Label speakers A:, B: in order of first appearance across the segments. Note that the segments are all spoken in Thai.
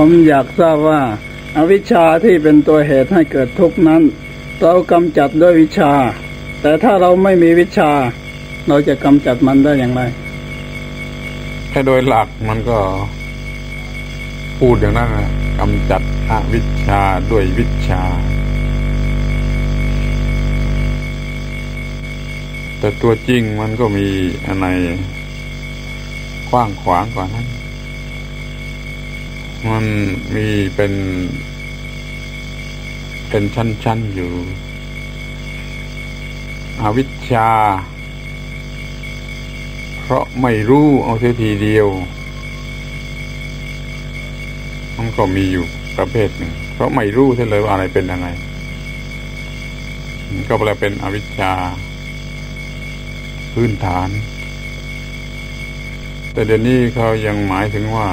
A: ผมอยากทราบว่าอาวิชชาที่เป็นตัวเหตุให้เกิดทุกข์นั้น เรากำจัดด้วยวิชา แต่ถ้าเราไม่มีวิชา เราจะกำจัดมันได้อย่างไร
B: แค่โดยหลักมันก็พูดอย่างนั้นนะกำจัดอวิชชาด้วยวิชา แต่ตัวจริงมันก็มีอะไรกว้างขวางกว่านั้น มันมีเป็น เป็นชั้น ๆ อยู่ อวิชชา เพราะไม่รู้เอาเสียทีเดียว มันก็มีอยู่ประเภทหนึ่งเพราะไม่รู้เสียเลยว่าอะไรเป็นอะไรก็แปลเป็นอวิชชา พื้นฐาน แต่เดี๋ยวนี้เขายังหมายถึงว่า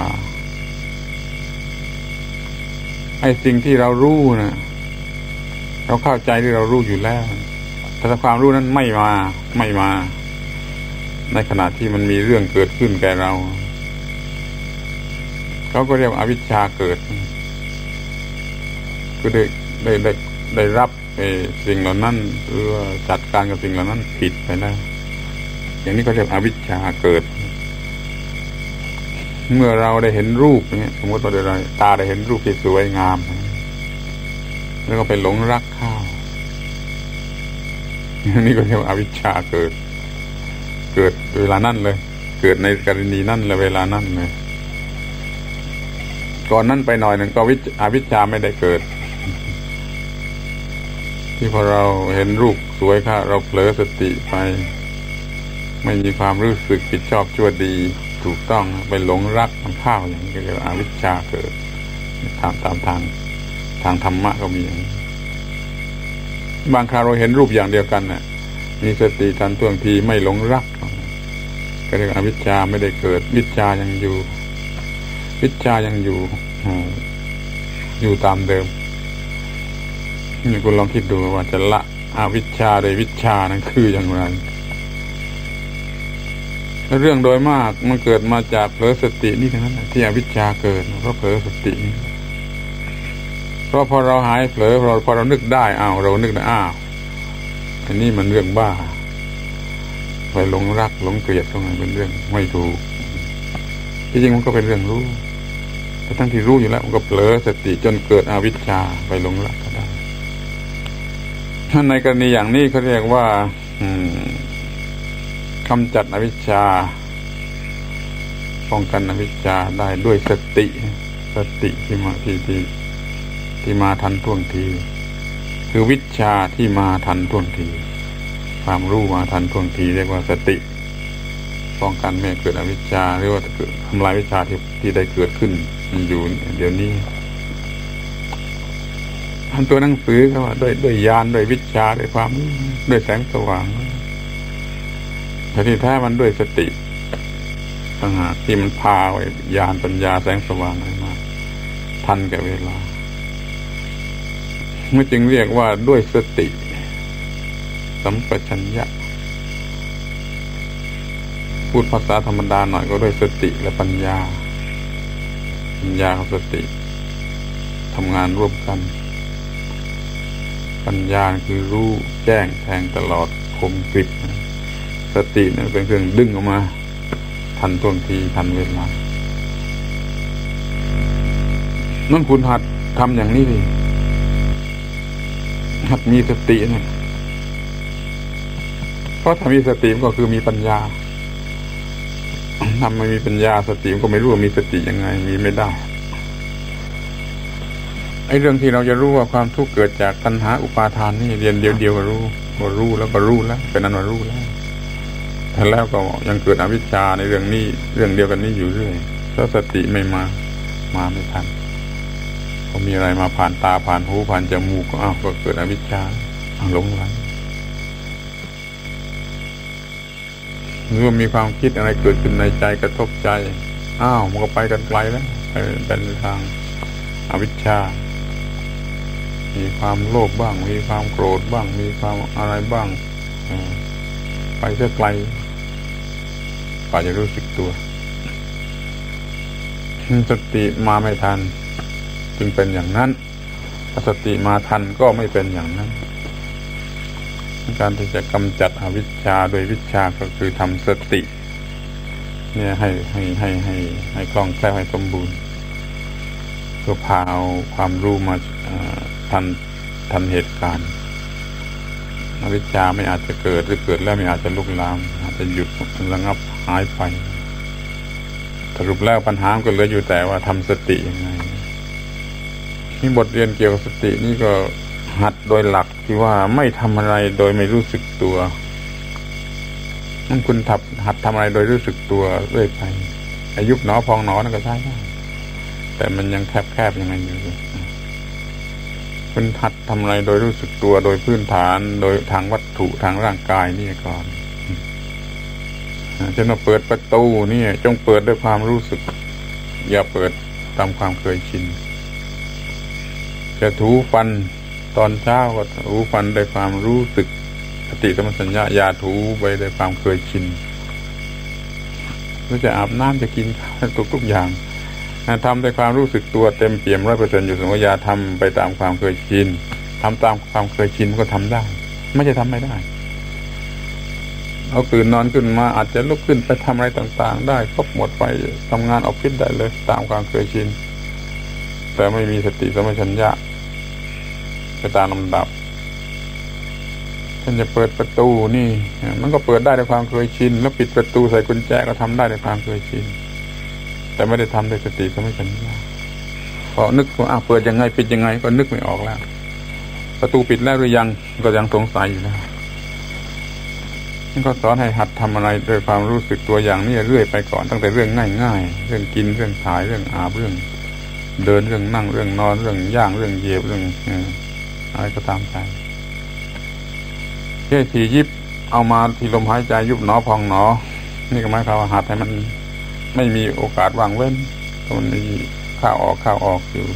B: ไอ้สิ่งที่เรารู้นะเราเข้าใจที่เรารู้อยู่แล้วแต่ถ้าความรู้นั้นไม่มาไม่มา ในขณะที่มันมีเรื่องเกิดขึ้นแก่เรา เขาก็เรียกว่าอวิชชาเกิดก็ได้ได้ได้ได้รับไอ้สิ่งเหล่านั้นหรือจัดการกับสิ่งเหล่านั้นผิดไปแล้วอย่างนี้ก็เรียกอวิชชาเกิด เมื่อเราได้เห็นรูปเนี่ยสมมติว่าได้ไรตาได้เห็นรูปที่สวยงาม แล้วก็ไปหลงรักข้าวนี่ก็เรียกว่าอวิชชาเกิด เกิดเวลานั่นเลย เกิดในกรณีนั่นเลยเวลานั่นเลยก่อนนั้นไปหน่อยหนึ่งก็วิชอวิชชาไม่ได้เกิด ที่พอเราเห็นรูปสวยค่ะ เราเผลอสติไป ไม่มีความรู้สึกผิดชอบชั่วดี ถูกต้องไปหลงรักมันข้าวอย่างนี้ก็เรียกว่าอวิชชาเกิดตามตามทางทางธรรมะก็มีอย่างบางคราวเราเห็นรูปอย่างเดียวกันน่ะ มีสติทันท่วงทีไม่หลงรัก ก็เรียกอวิชชาไม่ได้เกิด วิชชายังอยู่ วิชชายังอยู่อยู่ตามเดิมนี่คุณลองคิดดูว่าจะละอวิชชาโดยวิชชานั้นคืออย่างไร เรื่องโดยมากมันเกิดมาจากเผลอสตินี่ทั้งนั้นที่อวิชชาเกิดเพราะเผลอสติเพราะพอเราหายเผลอพอเราพอเรานึกได้อ้าวเรานึกได้อ้าวอันนี้มันเรื่องบ้า ไปหลงรักหลงเกลียดตรงไหนเป็นเรื่องไม่ถูกที่จริงมันก็เป็นเรื่องรู้แต่ทั้งที่รู้อยู่แล้ว มันก็เผลอสติจนเกิดอวิชชาไปหลงรักก็ได้ถ้าในกรณีอย่างนี้เขาเรียกว่า อืม กำจัดอวิชชา ป้องกันอวิชชาได้ด้วยสติ สติที่มาที่ที่ที่มาทันท่วงที คือวิชาที่มาทันท่วงที ความรู้มาทันท่วงที เรียกว่าสติ ป้องกันไม่เกิดอวิชชาหรือว่าเกิดทำลายวิชาที่ที่ได้เกิดขึ้นอยู่เดี๋ยวนี้อันตัวหนังสือเขาว่าด้วยด้วยญาณด้วยวิชาด้วยความด้วยแสงสว่าง แต่ที่แท้มันด้วยสติต่างหากที่มันพาไว้ญาณปัญญาแสงสว่างอะไรมาทันแก่เวลาเมื่อจึงเรียกว่าด้วยสติ สัมปชัญญะ พูดภาษาธรรมดาหน่อยก็ด้วยสติและปัญญา ปัญญากับสติทำงานร่วมกัน ปัญญาคือรู้แจ้งแทงตลอดคมกริบน สติเนี่ยเป็นเครื่องดึงออกมา ทันท่วงทีทันเวลานั่นคุณหัดทำอย่างนี้ดิหัดมีสตินะเพราะถ้ามีสติมันก็คือมีปัญญาถ้าไม่มีปัญญาสติมันก็ไม่รู้ว่ามีสติยังไง มีไม่ได้ไอ้เรื่องที่เราจะรู้ว่าความทุกข์เกิดจากตัณหาอุปาทานนี่เรียนเดียวเดียวก็รู้ก็รู้แล้วก็รู้แล้วเป็นนั้นว่ารู้แล้ว แต่แล้วก็ยังเกิดอวิชชาในเรื่องนี้ เรื่องเดียวกันนี้อยู่เรื่อยถ้าสติไม่มา มาไม่ทันพอมีอะไรมาผ่านตาผ่านหูผ่านจมูกก็อ้าวก็เกิดอวิชชาหลงไหลหรือว่ามีความคิดอะไรเกิดขึ้นในใจกระทบใจ อ้าวมันก็ไปกันไกลแล้วไปเป็นทางอวิชชา มีความโลภบ้าง มีความโกรธบ้าง มีความอะไรบ้างไปเสียไกล ว่าจะรู้สึกตัวสติมาไม่ทัน จึงเป็นอย่างนั้นสติมาทันก็ไม่เป็นอย่างนั้น การที่จะกำจัดอวิชชาโดยวิชาก็คือทำสติ เนี่ยให้ให้ให้ให้ให้คล่องแคล่วให้สมบูรณ์เพื่อพาเอาความรู้มาทันทันเหตุการณ์อวิชชาไม่อาจจะเกิดหรือเกิดแล้วไม่อาจจะลุกลามอาจจะหยุดระงับ หายไปสรุปแล้วปัญหาก็เหลืออยู่แต่ว่าทำสติยังไงนี่บทเรียนเกี่ยวกับสตินี่ก็หัดโดยหลักที่ว่าไม่ทำอะไรโดยไม่รู้สึกตัวนั่นคุณทับหัดทำอะไรโดยรู้สึกตัวเรื่อยไป อายุหนอพองหนอนั่นก็ใช่ได้แต่มันยังแคบๆยังไงอยู่คุณหัดทำอะไรโดยรู้สึกตัวโดยพื้นฐาน โดยทางวัตถุทางร่างกายนี่ก่อน จะมาเปิดประตูนี่จงเปิดด้วยความรู้สึก อย่าเปิดตามความเคยชิน จะถูฟันตอนเช้าก็ถูฟันด้วยความรู้สึกสติสมสัญญาอย่าถูไปด้วยความเคยชินก็จะอาบน้ำจะกินข้าวทุกทุกๆอย่างทำด้วยความรู้สึกตัวเต็มเปี่ยมร้อยเปอร์เซ็นต์อยู่สมมติอย่าทำไปตามความเคยชินทำตามความเคยชินก็ทำได้ ไม่ใช่ทำไม่ได้ เอาตื่นนอนขึ้นมาอาจจะลุกขึ้นไปทำอะไรต่างๆ ได้ครบหมดไปทำงานออฟฟิศได้เลยตามความเคยชิน แต่ไม่มีสติสมัชัญญะไปตามลำดับท่านจะเปิดประตูนี่ มันก็เปิดได้ด้วยความเคยชิน แล้วปิดประตูใส่กุญแจก็ทำได้ด้วยความเคยชิน แต่ไม่ได้ทำด้วยสติสมัชัญญะพอนึกว่าเปิดยังไงปิดยังไง ก็นึกไม่ออกแล้ว ประตูปิดแล้วหรือยังก็ยังสงสัยอยู่นะ นี่ก็สอนให้หัดทำอะไรโดยความรู้สึกตัวอย่างนี้เรื่อยไปก่อนตั้งแต่เรื่องง่ายๆ เรื่องกินเรื่องถ่ายเรื่องอาบเรื่อง เดินเรื่องนั่งเรื่องนอนเรื่องย่างเรื่องเหยียบเรื่องอะไรก็ตามใจแค่ทียิบเอามาที่ลมหายใจยุบหนอพองหนอ นี่ก็หมายความว่าหัดให้มันไม่มีโอกาสว่างเว้นมันมีข้าวออกข้าวออกอยู่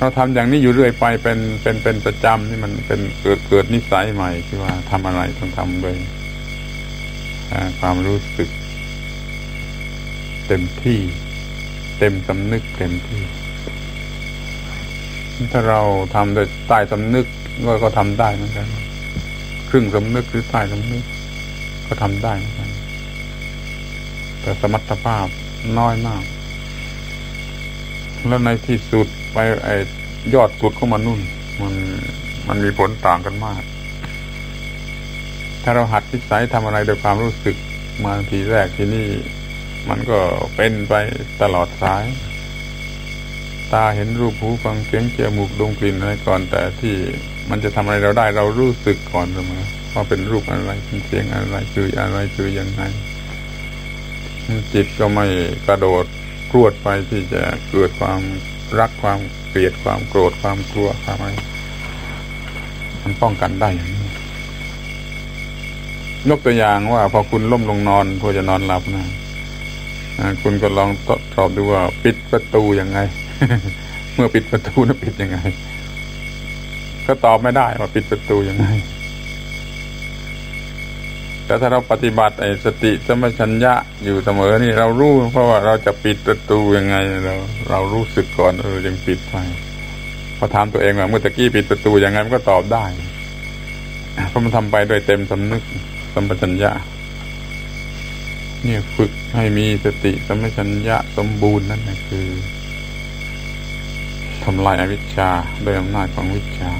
B: เราทำอย่างนี้อยู่เรื่อยไปเป็นเป็นเป็นประจำนี่มันเป็นเกิดเกิดนิสัยใหม่ที่ว่าทำอะไรต้องทำด้วยความรู้สึก เต็มที่ เต็มสำนึกเต็มที่ ถ้าเราทำโดยใต้สำนึกก็ก็ทำได้เหมือนกันครึ่งสำนึกหรือใต้สำนึก ก็ทำได้เหมือนกัน แต่สมรรถภาพน้อยมาก แล้วในที่สุด ไปไอ้ยอดสุดของมันนุ่น มันมันมีผลต่างกันมาก ถ้าเราหัดนิสัยทำอะไรโดยความรู้สึกมาทีแรกที่นี่ มันก็เป็นไปตลอดสาย ตาเห็นรูปหูฟังเสียงเจมูกดมกลิ่นอะไรก่อน แต่ที่มันจะทำอะไรเราได้เรารู้สึกก่อนเสมอว่าเป็นรูปอะไรเป็นเสียงอะไรคืออะไรคือยังไงจิตก็ไม่กระโดดพรวดไปที่จะเกิดความ รักความเกลียดความโกรธความกลัวความอะไรมันป้องกันได้อย่างนี้ยกตัวอย่างว่า พอคุณล้มลงนอนเพื่อจะนอนหลับนะคุณก็ลองทดสอบดูว่าปิดประตูยังไง เมื่อปิดประตูนะปิดยังไง ก็ตอบไม่ได้ว่าปิดประตูยังไง แต่ถ้าเราปฏิบัติไอ้สติสมัชัญญะอยู่เสมอนี่เรารู้ เพราะว่าเราจะปิดประตูยังไงเราเรารู้สึกก่อนเออยังปิดไปพอถามตัวเองว่าเมื่อตะกี้ปิดประตูยังไงมันก็ตอบได้เพราะมันทำไปโดยเต็มสำนึกสมปชัญญะเนี่ยฝึกให้มีสติสมัชัญญะสมบูรณ์นั่นนะคือทำลายอวิชชาด้วยอำนาจของวิชา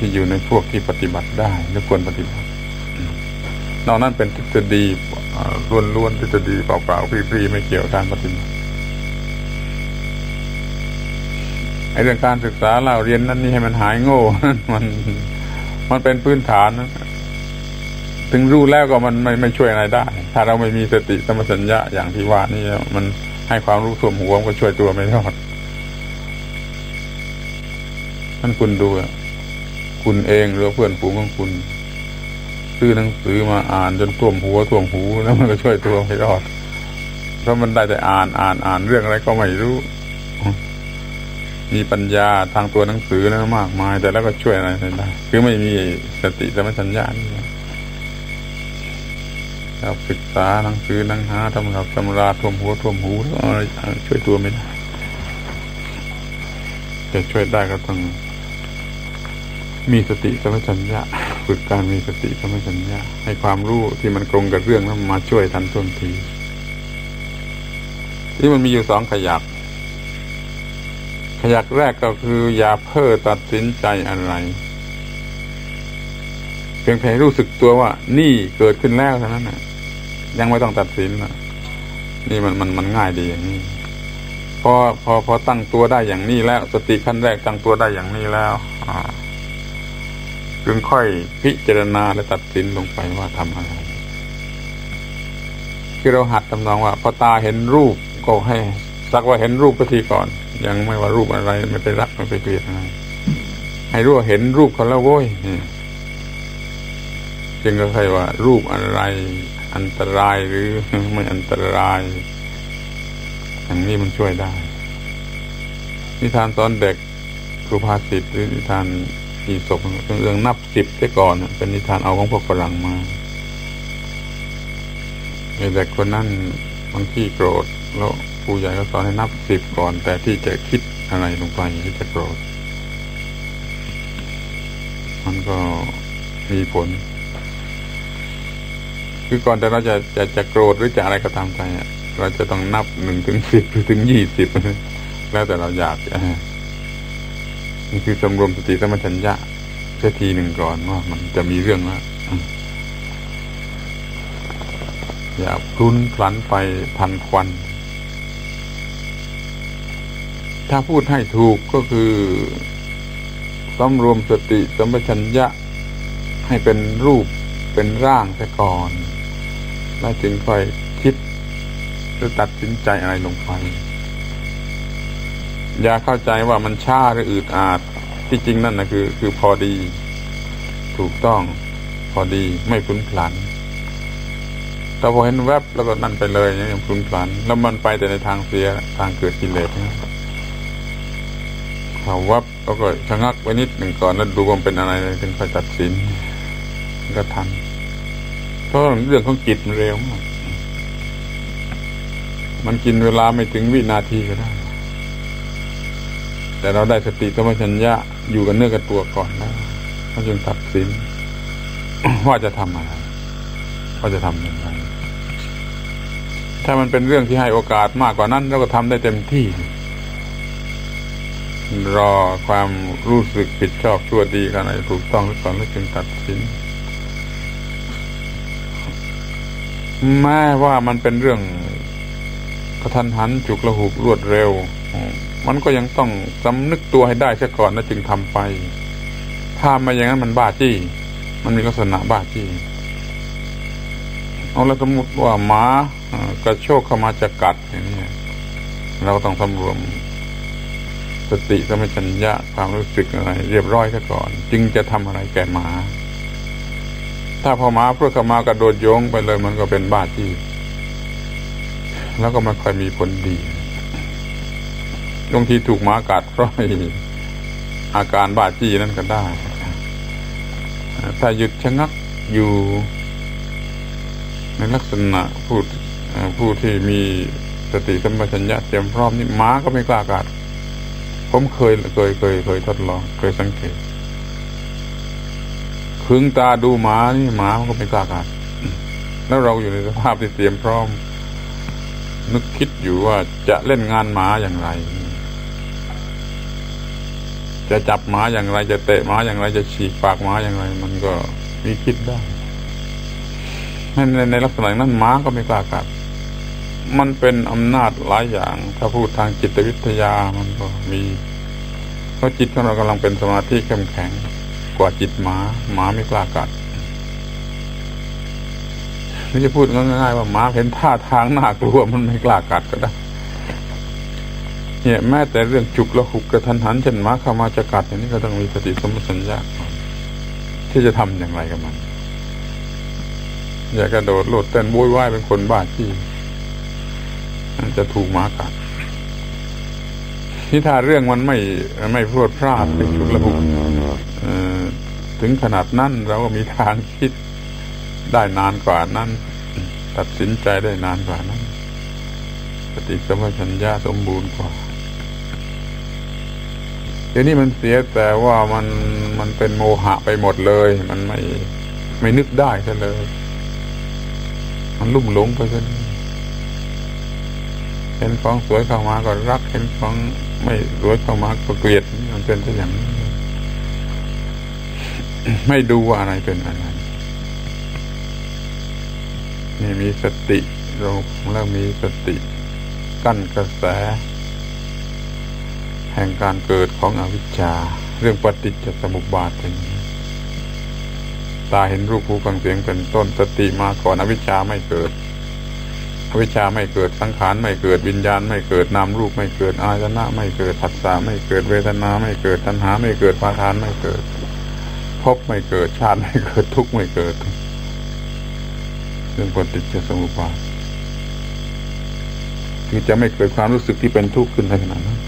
B: ที่อยู่ในพวกที่ปฏิบัติได้และควรปฏิบัติ นอกนั้นเป็นทฤษฎีล้วนๆทฤษฎีเปล่าๆฟรีๆไม่เกี่ยวกับการปฏิบัติไอ้เรื่องการศึกษาเราเรียนนั้นนี่ให้มันหายโง่มันมันเป็นพื้นฐาน ถึงรู้แล้วก็มันไม่ไม่ช่วยอะไรได้ ถ้าเราไม่มีสติสมปชัญญะอย่างที่ว่านี่มันให้ความรู้ส่วมหัวมันก็ช่วยตัวไม่รอดท่านคุณดู คุณเองหรือเพื่อนฝูงของคุณ ซื้อหนังสือมาอ่านจนท่วมหัวท่วมหูแล้วมันก็ช่วยตัวไม่รอดเพราะมันได้แต่อ่านอ่านอ่านเรื่องอะไรก็ไม่รู้ มีปัญญาทางตัวหนังสือนะมากมาย แต่แล้วก็ช่วยอะไรไม่ได้คือไม่มีสติสมัชัญญานี่เราศึกษาหนังสือหนังหาทำรับตำราท่วมหัวท่วมหูแล้วอะไรช่วยตัวไม่ได้จะช่วยได้ก็ต้อง มีสติสัมปชัญญะฝึกการมีสติสัมปชัญญะให้ความรู้ที่มันตรงกับเรื่องนั้นมาช่วยทันท่วงที ที่มันมีอยู่สองขยัก ขยักแรกก็คือ อย่าเพ้อตัดสินใจอะไรเพียงแค่รู้สึกตัวว่า นี่เกิดขึ้นแล้วเท่านั้นนะยังไม่ต้องตัดสินนะนี่มันมันมันง่ายดีอย่างนี้พอพอพอตั้งตัวได้อย่างนี้แล้ว สติขั้นแรกตั้งตัวได้อย่างนี้แล้ว อ่า จึงค่อยพิจารณาและตัดสินลงไปว่าทำอะไรคือเราหัดทำนองว่าพอตาเห็นรูปก็ให้สักว่าเห็นรูปไปทีก่อน ยังไม่ว่ารูปอะไรไม่ไปรักไม่ไปเกลียดอะไรให้รู้ว่าเห็นรูปเขาแล้วโว้ยจึงก็ใครว่า รูปอะไร อันตรายหรือไม่อันตรายอย่างนี้มันช่วยได้ นิทานตอนเด็กสุภาษิตหรือนิทาน อีศกเป็นเรื่องนับสิบได้ก่อนเป็นนิทานเอาของพวกฝรั่งมาไอ้เด็กคนนั้นบางที่โกรธ แล้วผู้ใหญ่ก็สอนให้นับสิบก่อน แต่ที่จะคิดอะไรลงไปที่จะโกรธ มันก็มีผล คือก่อนแต่เราจะจะจะโกรธหรือจะอะไรก็ตามใจเราจะต้องนับหนึ่งถึงสิบหรือถึงยี่สิบแล้วแต่เราอยากจะ นี่คือสำรวมสติสมชัญญะเสียทีหนึ่งก่อนว่ามันจะมีเรื่องว่าอย่าพลุนพลันไปทันควัน ถ้าพูดให้ถูกก็คือสำรวมสติสมชัญญะให้เป็นรูปเป็นร่างแต่ก่อน แล้วจึงค่อยคิดหรือตัดสินใจอะไรลงไป อย่าเข้าใจว่ามันช้าหรืออืดอาดที่จริงนั่นนะคือ คือพอดี ถูกต้อง พอดีไม่พลุนพลันแต่พอเห็นแวบแล้วก็นั่นไปเลยอย่างนี้พลุนพลัน แล้วมันไปแต่ในทางเสียทางเกิดกิเลสนะถ้าวับแล้วก็ชะงักไว้นิดหนึ่งก่อนแล้วดูว่ามันเป็นอะไรถึงค่อยตัดสินก็ทันเพราะเรื่องของจิตมันเร็วมากมันกินเวลาไม่ถึงวินาทีก็ได้ แต่เราได้สติสมัชัญญะอยู่กับเนื้อกับตัวก่อนแล้วเราจึงตัดสินว่าจะทำอะไรว่าจะทำอย่างไรถ้ามันเป็นเรื่องที่ให้โอกาสมากกว่านั้นเราก็ทำได้เต็มที่ รอความรู้สึกผิดชอบชั่วดีกันอะไรถูกต้องหรือก่อนแล้วจึงตัดสินแม้ว่ามันเป็นเรื่องกระทันหันจุกละหุกรวดเร็ว มันก็ยังต้องสำนึกตัวให้ได้เสียก่อนแล้วจึงทำไป ถ้าไม่อย่างนั้นมันบ้าจี้ มันมีลักษณะบ้าจี้ เอาแล้วสมมติว่าหมากระโชกเข้ามาจะกัดอย่างนี้เราก็ต้องสำรวมสติสมัชัญญะความรู้สึกอะไร เรียบร้อยซะก่อน จึงจะทำอะไรแก่หมา ถ้าพอหมาเพื่อเข้ามากระโดดโยงไปเลยมันก็เป็นบ้าจี้แล้วก็ไม่ค่อยมีผลดี บางทีถูกหมากัดเพราะอาการบ้าจี้นั่นก็ได้ ถ้าหยุดชะงักอยู่ในลักษณะผู้ผู้ที่มีสติสัมปชัญญะเตรียมพร้อมนี่หมาก็ไม่กล้ากัด ผมเคยเคยเคยเคยทดลองเคยสังเกตคึงตาดูหมานี่หมามันก็ไม่กล้ากัด แล้วเราอยู่ในสภาพที่เตรียมพร้อม นึกคิดอยู่ว่าจะเล่นงานหมาอย่างไร จะจับหมาอย่างไรจะเตะหมาอย่างไรจะฉีกปากหมาอย่างไร มันก็มีคิดได้ในในลักษณะนั้นหมาก็ไม่กล้ากัดมันเป็นอำนาจหลายอย่าง ถ้าพูดทางจิตวิทยามันก็มี เพราะจิตของเรากำลังเป็นสมาธิเข้มแข็ง กว่าจิตหมาหมาไม่กล้ากัดหรือจะพูดง่ายๆว่าหมาเห็นท่าทางน่ากลัวมันไม่กล้ากัดก็ได้ เนี่ยแม้แต่เรื่องจุกและหุกกระทันหันเช่นหมาเข้ามาจะกัดอย่างนี้ก็ต้องมีสติสมสัญญาที่จะทำอย่างไรกับมัน อย่ากระโดดโลดเต้นโวยวายเป็นคนบ้าที่จะถูกหมากัดที่ถ้าเรื่องมันไม่ไม่พรวดพลาดเป็นชุกระหุกถึงขนาดนั้นเราก็มีทางคิดได้นานกว่านั้น ตัดสินใจได้นานกว่านั้นสติสัมปชัญญะสมบูรณ์กว่า เดี๋ยวนี้มันเสียแต่ว่ามันมันเป็นโมหะไปหมดเลย มันไม่ไม่นึกได้ซะเลย มันลุ่มหลงไปซะเห็นของสวยเข้ามาก็รัก เห็นของไม่สวยเข้ามาก็เกลียดมันเป็นซะอย่างนี้ไม่ดูว่าอะไรเป็นอะไรนี่มีสติเราแล้วมีสติกั้นกระแส ห่งการเกิดของอวิชชา เรื่องปฏิจจสมุปบาทเป็นองตาเห็นรูปหูฟังเสียงเป็นต้นสติมาก่อนอวิชชาไม่เกิด อวิชชาไม่เกิดสังขารไม่เกิดวิญญาณไม่เกิดนามรูปไม่เกิดอายนะไม่เกิดผัสสะไม่เกิดเวทนาไม่เกิดตัณหาไม่เกิดปาทานไม่เกิดภพไม่เกิดชาติไม่เกิดทุกข์ไม่เกิดเรื่องปฏิจจสมุปบาทคือจะไม่เกิดความรู้สึกที่เป็นทุกข์ขึ้นในขณะนั้น